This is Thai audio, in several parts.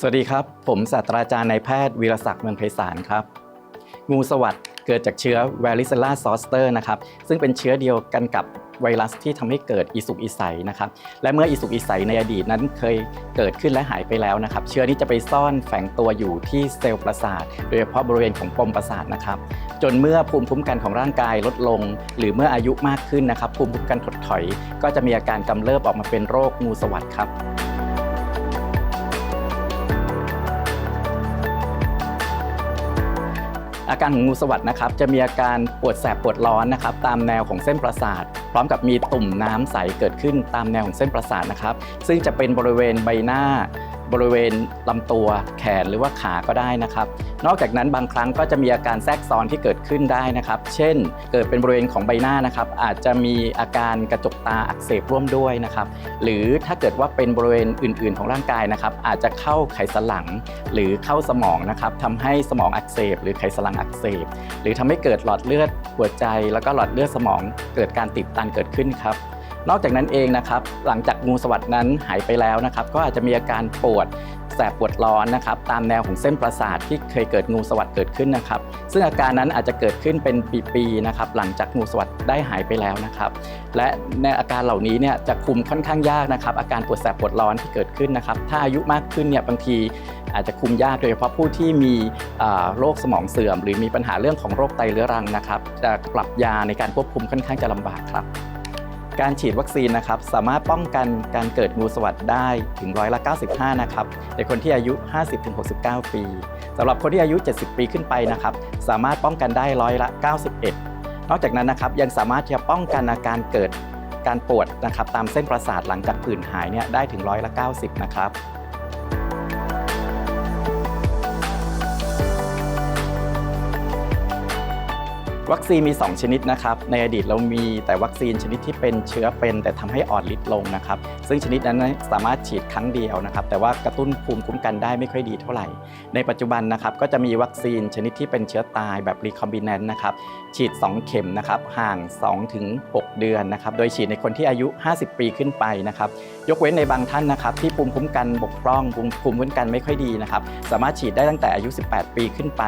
สวัสดีครับ ผมศาสตราจารย์นายแพทย์วีรศักดิ์เมืองไพศาลครับ งูสวัสด์เกิดจากเชื้อ varicella zoster นะครับซึ่งเป็นเชื้อเดียวกันกับไวรัสที่ทำให้เกิดอีสุกอีใสนะครับและเมื่ออีสุกอีใสในอดีตนั้นเคยเกิดขึ้นและหายไปแล้วนะครับ เชื้อนี้จะไปซ่อนแฝงตัวอยู่ที่เซลล์ประสาท โดยเฉพาะบริเวณของปมประสาทนะครับ จนเมื่อภูมิคุ้มกันของร่างกายลดลง หรือเมื่ออายุมากขึ้นนะครับ ภูมิคุ้มกันถดถอย ก็จะมีอาการกำเริบออกมาเป็นโรคงูสวัสด์ครับ อาการของงูสวัสด์นะครับจะมีอาการปวดแสบปวดร้อนนะครับตามแนวของเส้นประสาท พร้อมกับมีตุ่มน้ำใสเกิดขึ้นตามแนวของเส้นประสาทนะครับซึ่งจะเป็นบริเวณใบหน้า บริเวณลำตัวแขนหรือว่าขาก็ได้นะครับ นอกจากนั้นบางครั้งก็จะมีอาการแทรกซ้อนที่เกิดขึ้นได้นะครับ เช่น เกิดเป็นบริเวณของใบหน้านะครับ อาจจะมีอาการกระจกตาอักเสบร่วมด้วยนะครับ หรือถ้าเกิดว่าเป็นบริเวณอื่น ๆ ของร่างกายนะครับ อาจจะเข้าไขสันหลัง หรือเข้าสมองนะครับทำให้สมองอักเสบ หรือไขสันหลังอักเสบ หรือทำให้เกิดหลอดเลือดหัวใจ แล้วก็หลอดเลือดสมองเกิดการติดตันเกิดขึ้นครับ นอกจากนั้นเองนะครับ หลังจากงูสวัสดนั้นหายไปแล้วนะครับ ก็อาจจะมีอาการปวดแสบปวดร้อนนะครับ ตามแนวของเส้นประสาทที่เคยเกิดงูสวัสดเกิดขึ้นนะครับ ซึ่งอาการนั้นอาจจะเกิดขึ้นเป็นปีๆนะครับ หลังจากงูสวัสดได้หายไปแล้วนะครับ และในอาการเหล่านี้เนี่ยจะคุมค่อนข้างยากนะครับ อาการปวดแสบปวดร้อนที่เกิดขึ้นนะครับ ถ้าอายุมากขึ้นเนี่ยบางทีอาจจะคุมยากโดยเฉพาะผู้ที่มีโรคสมองเสื่อม หรือมีปัญหาเรื่องของโรคไตเรื้อรังนะครับ จะปรับยาในการควบคุมค่อนข้างจะลำบากครับ การฉีดวัคซีนนะครับสามารถป้องกันการเกิดงูสวัสดได้ถึงร้อยละ 95 นะครับในคนที่อายุ 50-69 ปีสำหรับคนที่อายุ 70 ปีขึ้นไปนะครับสามารถป้องกันได้ร้อยละ 91 นอกจากนั้นนะครับยังสามารถที่จะป้องกันอาการเกิดการปวดนะครับตามเส้นประสาทหลังจากผื่นหายเนี่ยได้ถึงร้อยละ 90 นะครับ วัคซีนมี 2 ชนิดนะครับ ในอดีตเรามีแต่วัคซีนชนิดที่เป็นเชื้อเป็น แต่ทำให้อ่อนฤทธิ์ลงนะครับ ซึ่งชนิดนั้นสามารถฉีดครั้งเดียวนะครับ แต่ว่ากระตุ้นภูมิคุ้มกันได้ไม่ค่อยดีเท่าไหร่ ในปัจจุบันนะครับก็จะมีวัคซีนชนิดที่เป็นเชื้อตายแบบรีคอมบิแนนต์นะครับ ฉีด 2 เข็มนะครับ ห่าง 2-6 เดือนนะครับ โดยฉีดในคนที่อายุ 50 ปีขึ้นไปนะครับ ยกเว้นในบางท่านนะครับที่ภูมิคุ้มกันบกพร่องภูมิภูมิคุ้มกันไม่ค่อยดีนะครับ สามารถฉีดได้ตั้งแต่อายุ 18 ปีขึ้นไป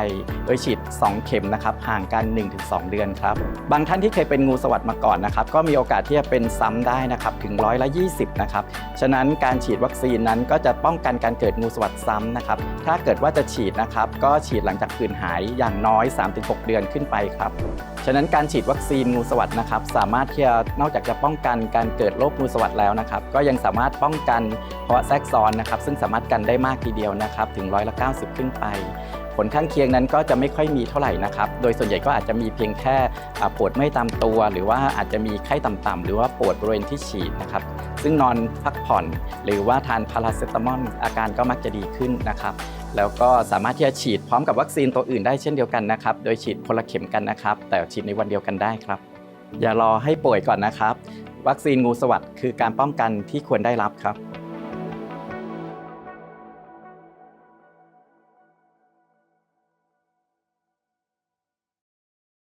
โดยฉีด 2 เข็มนะครับ ห่างกัน1-2เดือนครับ บางท่านที่เคยเป็นงูสวัสด์มาก่อนนะครับ ก็มีโอกาสที่จะเป็นซ้ำได้นะครับถึงร้อยละ20 นะครับ ฉะนั้นการฉีดวัคซีนนั้นก็จะป้องกันการเกิดงูสวัสด์ซ้ำนะครับ ถ้าเกิดว่าจะฉีดนะครับ ก็ฉีดหลังจากผื่นหายอย่างน้อย 3-6 เดือนขึ้นไปครับฉะนั้นการฉีดวัคซีนงูสวัสดนะครับสามารถที่จะนอกจากจะป้องกันการเกิดโรคงูสวัสดแล้วนะครับ ก็ยังสามารถป้องกันภาวะแทรกซ้อนนะครับ ซึ่งสามารถกันได้มากทีเดียวนะครับ ถึงร้อยละ90 ขึ้นไป ผลข้างเคียงนั้นก็จะไม่ค่อยมีเท่าไหร่นะครับ โดยส่วนใหญ่ก็อาจจะมีเพียงแค่ปวดเมื่อยตามตัว หรือว่าอาจจะมีไข้ต่ำๆหรือว่าปวดบริเวณที่ฉีดนะครับ ซึ่งนอนพักผ่อน หรือว่าทานพาราเซตามอลอาการก็มักจะดีขึ้นนะครับ แล้วก็สามารถที่จะฉีดพร้อมกับวัคซีนตัวอื่นได้เช่นเดียวกันนะครับ โดยฉีดคนละเข็มกันนะครับ แต่ฉีดในวันเดียวกันได้ครับ อย่ารอให้ป่วยก่อนนะครับ วัคซีนงูสวัสด์คือการป้องกันที่ควรได้รับครับ